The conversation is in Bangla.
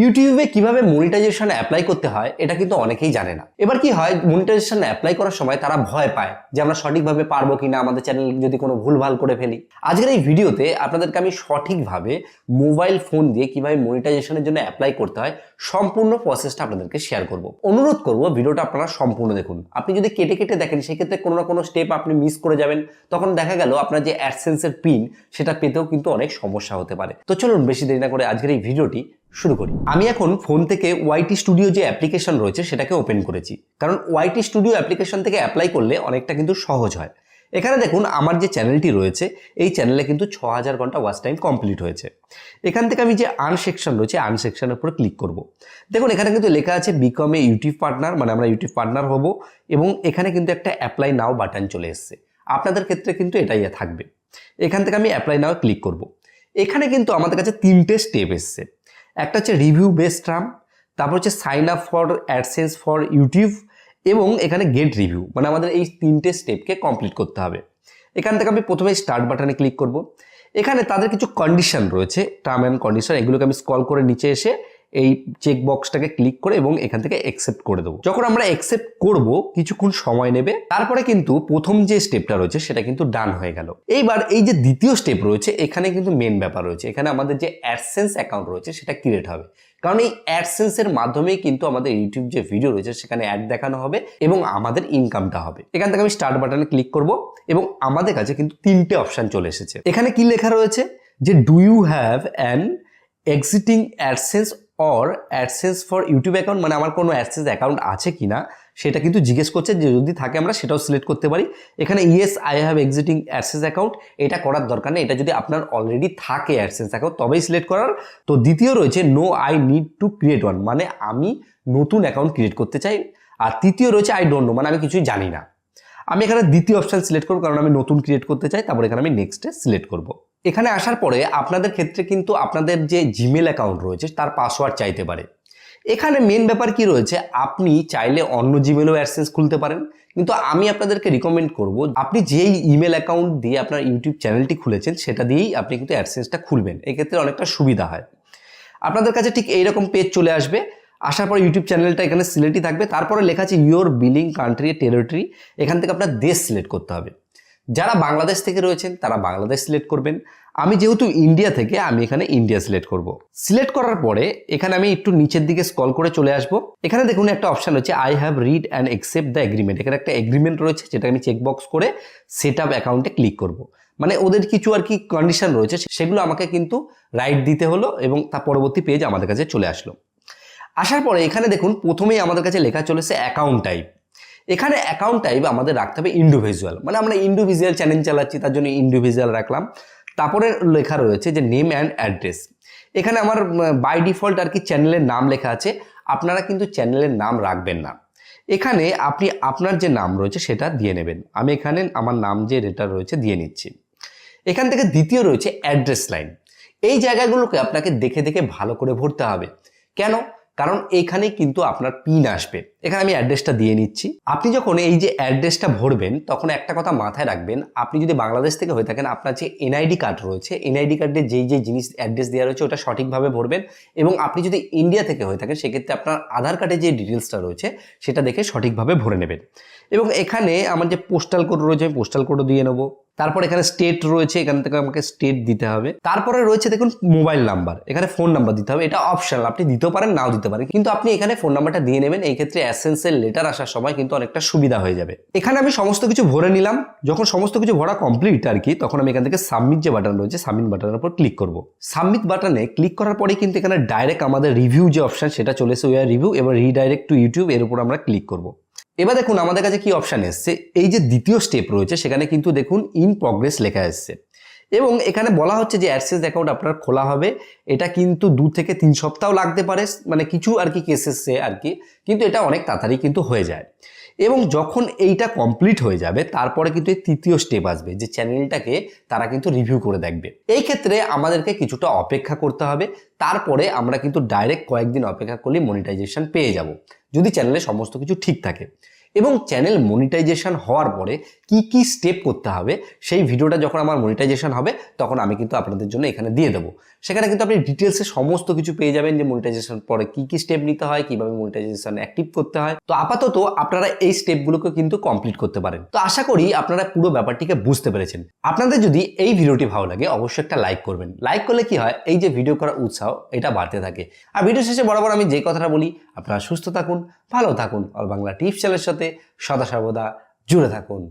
ইউটিউবে কীভাবে মনিটাইজেশন অ্যাপ্লাই করতে হয়, এটা কিন্তু অনেকেই জানে না। এবার কি হয় মনিটাইজেশন অ্যাপ্লাই করার সময় তারা ভয় পায় যে আমরা সঠিকভাবে পারব কিনা, আমাদের চ্যানেল যদি কোনো ভুলভাল করে ফেলি। আজকের এই ভিডিওতে আপনাদেরকে আমি সঠিকভাবে মোবাইল ফোন দিয়ে কীভাবে মনিটাইজেশনের জন্য অ্যাপ্লাই করতে হয়, সম্পূর্ণ প্রসেসটা আপনাদেরকে শেয়ার করব। অনুরোধ করব, ভিডিওটা আপনারা সম্পূর্ণ দেখুন। আপনি যদি কেটে কেটে দেখেন, সেক্ষেত্রে কোনো না কোনো স্টেপ আপনি মিস করে যাবেন। তখন দেখা গেল আপনার যে অ্যাডসেন্সের পিন সেটা পেতেও কিন্তু অনেক সমস্যা হতে পারে। তো চলুন, বেশি দেরি না করে আজকের এই ভিডিওটি শুরু করি। আমি এখন ফোন থেকে ওয়াইটি স্টুডিও যে অ্যাপ্লিকেশন রয়েছে সেটাকে ওপেন করেছি। কারণ ওয়াইটি স্টুডিও অ্যাপ্লিকেশন থেকে অ্যাপ্লাই করলে অনেকটা কিন্তু সহজ হয়। এখানে দেখুন আমার যে চ্যানেলটি রয়েছে, এই চ্যানেলে কিন্তু ছ হাজার ঘণ্টা ওয়াচ টাইম কমপ্লিট হয়েছে। এখান থেকে আমি যে আর্ন সেকশন রয়েছে আর্ন সেকশনের উপরে ক্লিক করব। দেখুন, এখানে কিন্তু লেখা আছে বিকম এ ইউটিউব পার্টনার মানে আমরা ইউটিউব পার্টনার হব এবং এখানে কিন্তু একটা অ্যাপ্লাই নাও বাটন চলে এসছে। আপনাদের ক্ষেত্রে কিন্তু এটাই থাকবে। এখান থেকে আমি অ্যাপ্লাই নাও ক্লিক করব। এখানে কিন্তু আমাদের কাছে তিনটে স্টেপ এসছে। একটা হচ্ছে রিভিউ বেস্ট ট্রাম তারপর হচ্ছে sign up for AdSense for YouTube এবং এখানে গেট রিভিউ মানে আমাদের এই তিনটে স্টেপকে কমপ্লিট করতে হবে। এখান থেকে আমি প্রথমে স্টার্ট বাটনে ক্লিক করব। এখানে তাদের কিছু কন্ডিশন রয়েছে টার্ম অ্যান্ড কন্ডিশন এগুলোকে আমি স্কল করে নিচে এসে এই চেক বক্সটাকে ক্লিক করে এবং এখান থেকে অ্যাকসেপ্ট করে দেবো। যখন আমরা অ্যাকসেপ্ট করব, কিছুক্ষণ সময় নেবে, তারপরে কিন্তু প্রথম যে স্টেপটা রয়েছে, সেটা কিন্তু ডান হয়ে গেল। এইবার এই যে দ্বিতীয় স্টেপ রয়েছে, এখানে কিন্তু মেন ব্যাপার রয়েছে। এখানে আমাদের যে অ্যাডসেন্স অ্যাকাউন্ট রয়েছে, সেটা ক্রিয়েট হবে। কারণ এই অ্যাডসেন্সের মাধ্যমেই কিন্তু আমাদের ইউটিউব যে ভিডিও রয়েছে, সেখানে অ্যাড দেখানো হবে এবং আমাদের ইনকামটা হবে। এখান থেকে আমি স্টার্ট বাটনে ক্লিক করব এবং আমাদের কাছে কিন্তু তিনটে অপশান চলে এসেছে। এখানে কি লেখা রয়েছে? যে do you have an existing AdSense or AdSense for YouTube account মানে আমার কোনো অ্যাডসেন্স অ্যাকাউন্ট আছে কি না সেটা কিন্তু জিজ্ঞেস করছে, যে যদি থাকে আমরা সেটাও সিলেক্ট করতে পারি। এখানে yes I have existing AdSense account এটা করার দরকার নেই। এটা যদি আপনার অলরেডি থাকে অ্যাডসেন্স অ্যাকাউন্ট তবেই সিলেক্ট করার। তো দ্বিতীয় রয়েছে no I need to create one মানে আমি নতুন অ্যাকাউন্ট ক্রিয়েট করতে চাই। আর তৃতীয় রয়েছে আই ডোন্ট নো মানে আমি কিছুই জানি না। আমি এখানে দ্বিতীয় অপশান সিলেক্ট করব, কারণ আমি নতুন ক্রিয়েট করতে চাই, তারপর এখানে আমি নেক্সটে সিলেক্ট করব। এখানে আসার পরে আপনাদের ক্ষেত্রে কিন্তু আপনাদের যে জিমেল অ্যাকাউন্ট রয়েছে, তার পাসওয়ার্ড চাইতে পারে। এখানে মেন ব্যাপার কি রয়েছে, আপনি চাইলে অন্য জিমেলও অ্যাডসেন্স খুলতে পারেন। কিন্তু আমি আপনাদেরকে রিকমেন্ড করব, আপনি যেই ইমেল অ্যাকাউন্ট দিয়ে আপনার ইউটিউব চ্যানেলটি খুলেছেন, সেটা দিয়েই আপনি কিন্তু অ্যাডসেন্সটা খুলবেন। এক্ষেত্রে অনেকটা সুবিধা হয়। আপনাদের কাছে ঠিক এইরকম পেজ চলে আসবে। আসার পর ইউটিউব চ্যানেলটা এখানে সিলেক্টই থাকবে। তারপরে লেখা আছে ইউর বিলিং কান্ট্রি টেরিটরি এখান থেকে আপনার দেশ সিলেক্ট করতে হবে। যারা বাংলাদেশ থেকে রয়েছেন, তারা বাংলাদেশ সিলেক্ট করবেন। আমি যেহেতু ইন্ডিয়া থেকে, আমি এখানে ইন্ডিয়া সিলেক্ট করব। সিলেক্ট করার পরে, এখানে আমি একটু নিচের দিকে স্কল করে চলে আসব। এখানে দেখুন একটা অপশন হচ্ছে I have read and accept the agreement এখানে একটা এগ্রিমেন্ট রয়েছে, যেটা আমি চেকবক্স করে সেট আপ অ্যাকাউন্টে ক্লিক করব। মানে ওদের কিছু আর কি কন্ডিশন রয়েছে, সেগুলো আমাকে কিন্তু রাইট দিতে হলো এবং তার পরবর্তী পেজ আমাদের কাছে চলে আসলো। আসার পরে এখানে দেখুন, প্রথমেই আমাদের কাছে লেখা চলেছে অ্যাকাউন্ট টাইপ এখানে অ্যাকাউন্ট টাইপ আমাদের রাখতে হবে ইন্ডিভিজুয়াল মানে আমরা ইন্ডিভিজুয়াল চ্যানেল চালাচ্ছি, তার জন্য ইন্ডিভিজুয়াল রাখলাম। তারপরে লেখা রয়েছে যে নেম অ্যান্ড অ্যাড্রেস এখানে আমার বাই ডিফল্ট আর কি চ্যানেলের নাম লেখা আছে। আপনারা কিন্তু চ্যানেলের নাম রাখবেন না। এখানে আপনি আপনার যে নাম রয়েছে সেটা দিয়ে নেবেন। আমি এখানে আমার নাম যে এটা রয়েছে দিয়ে নিচ্ছি। এখান থেকে দ্বিতীয় রয়েছে অ্যাড্রেস লাইন এই জায়গাগুলোকে আপনাকে দেখে দেখে ভালো করে ভরতে হবে। কেন? কারণ এখানে কিন্তু আপনার পিন আসবে। এখানে আমি অ্যাড্রেসটা দিয়ে নিচ্ছি। আপনি যখন এই যে অ্যাড্রেসটা ভরবেন, তখন একটা কথা মাথায় রাখবেন, আপনি যদি বাংলাদেশ থেকে হয়ে থাকেন, আপনার যে এনআইডি কার্ড রয়েছে, এনআইডি কার্ডে যেই যেই জিনিস অ্যাড্রেস দেওয়া রয়েছে, ওটা সঠিকভাবে ভরবেন এবং আপনি যদি ইন্ডিয়া থেকে হয়ে থাকেন, সেক্ষেত্রে আপনার আধার কার্ডে যে ডিটেলসটা রয়েছে, সেটা দেখে সঠিকভাবে ভরে নেবেন। এবং এখানে আমার যে পোস্টাল কোড রয়েছে, আমি পোস্টাল কোডও দিয়ে নেব। তারপর এখানে স্টেট রয়েছে, এখান থেকে আমাকে স্টেট দিতে হবে। তারপরে রয়েছে দেখুন মোবাইল নাম্বার এখানে ফোন নাম্বার দিতে হবে। এটা অপশনাল আপনি দিতেও পারেন, নাও দিতে পারেন। কিন্তু আপনি এখানে ফোন নাম্বারটা দিয়ে নেবেন এই ক্ষেত্রে অ্যাসেন্সের লেটার আসার সময় কিন্তু অনেকটা সুবিধা হয়ে যাবে। এখানে আমি সমস্ত কিছু ভরে নিলাম। যখন সমস্ত কিছু ভরা কমপ্লিট আর কি, তখন আমি এখান থেকে সাবমিট যে বাটন রয়েছে সাবমিট বাটনের উপর ক্লিক করব। সাবমিট বাটনে ক্লিক করার পরে কিন্তু এখানে ডাইরেক্ট আমাদের রিভিউ যে অপশন সেটা চলে এসে ওয়ার রিভিউ এবার রিডাইরেক্ট টু ইউটিউব এর উপর আমরা ক্লিক করব। এবার দেখুন আমাদের কাছে কি অপশান এসছে। এই যে দ্বিতীয় স্টেপ রয়েছে, সেখানে কিন্তু দেখুন ইন প্রগ্রেস লেখা এসছে। এবং এখানে বলা হচ্ছে যে অ্যাডসেন্স অ্যাকাউন্ট আপনার খোলা হবে। এটা কিন্তু দু থেকে তিন সপ্তাহ লাগতে পারে মানে কিছু আর কি কেসেসে আর কি, কিন্তু এটা অনেক তাড়াতাড়ি কিন্তু হয়ে যায়। এবং যখন এইটা কমপ্লিট হয়ে যাবে, তারপরে কিন্তু এই তৃতীয় স্টেপ আসবে, যে চ্যানেলটাকে তারা কিন্তু রিভিউ করে দেখবে। এই ক্ষেত্রে আমাদেরকে কিছুটা অপেক্ষা করতে হবে, তারপরে আমরা কিন্তু ডাইরেক্ট কয়েকদিন অপেক্ষা করলে মনিটাইজেশন পেয়ে যাব, যদি চ্যানেলে সমস্ত কিছু ঠিক থাকে। এবং চ্যানেল মনিটাইজেশন হওয়ার পরে কি কি স্টেপ করতে হবে, সেই ভিডিওটা যখন আমার মনিটাইজেশন হবে, তখন আমি কিন্তু আপনাদের জন্য এখানে দিয়ে দেবো। সেখানে কিন্তু আপনি ডিটেলসে সমস্ত কিছু পেয়ে যাবেন যে মনিটাইজেশন পরে কি কি স্টেপ নিতে হয়, কীভাবে মনিটাইজেশন অ্যাক্টিভ করতে হয়। তো আপাতত আপনারা এই স্টেপগুলোকে কিন্তু কমপ্লিট করতে পারেন। তো আশা করি আপনারা পুরো ব্যাপারটিকে বুঝতে পেরেছেন। আপনাদের যদি এই ভিডিওটি ভালো লাগে, অবশ্যই একটা লাইক করবেন। লাইক করলে কি হয়, এই যে ভিডিও করার উৎসাহ, এটা বাড়তে থাকে। আর ভিডিও শেষে বরাবর আমি যে কথাটা বলি, আপনারা সুস্থ থাকুন, ভালো থাকুন। অল বাংলা টিপস চ্যানেলের সাথে সদা সর্বদা জুড়ে থাকুন।